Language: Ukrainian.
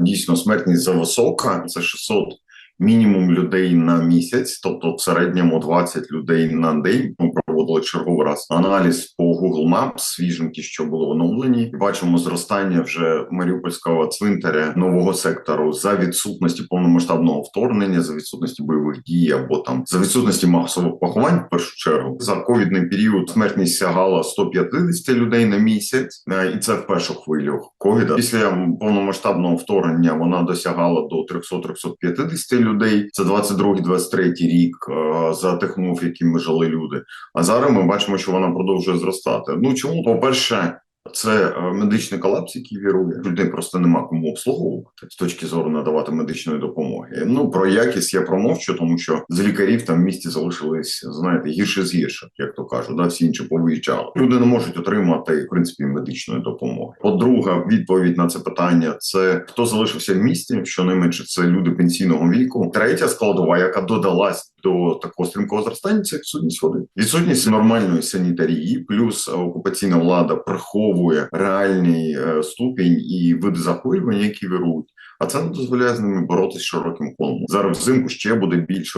Дійсно, смертність зависока. Це 600 мінімум людей на місяць, тобто в середньому 20 людей на день. Ми проводили черговий раз аналіз по Google Maps, свіженькі, що було оновлені. Бачимо зростання вже Маріупольського цвинтаря нового сектору за відсутності повномасштабного вторгнення, за відсутності бойових дій або там за відсутності масових поховань. В першу чергу за ковідний період смертність сягала 150 людей на місяць, Е, і це в першу хвилю ковіда. Після повномасштабного вторгнення вона досягала до 300-350 людей. Це 22-23 рік е, за тих умов, які ми жили люди. А зараз ми бачимо, що вона продовжує зростати. Ну чому? По перше, це е, медичний колапс, який вірує. Людей просто нема кому обслуговувати з точки зору надавати медичної допомоги. Ну про якість я промовчу, тому що з лікарів там в місті залишились, знаєте, гірше з гірших, як то кажуть, да всі інші повиїжджали. Люди не можуть отримати в принципі медичної допомоги. По-друге, відповідь на це питання: це хто залишився в місті, щонайменше це люди пенсійного віку. Третя складова, яка додалась до такого стрімкого зростання, це відсутність води, відсутність нормальної санітарії, плюс окупаційна влада приховує реальний е, ступінь і види захворювань, які вирують. А це не дозволяє з ними боротися широким колом. Зараз взимку ще буде більше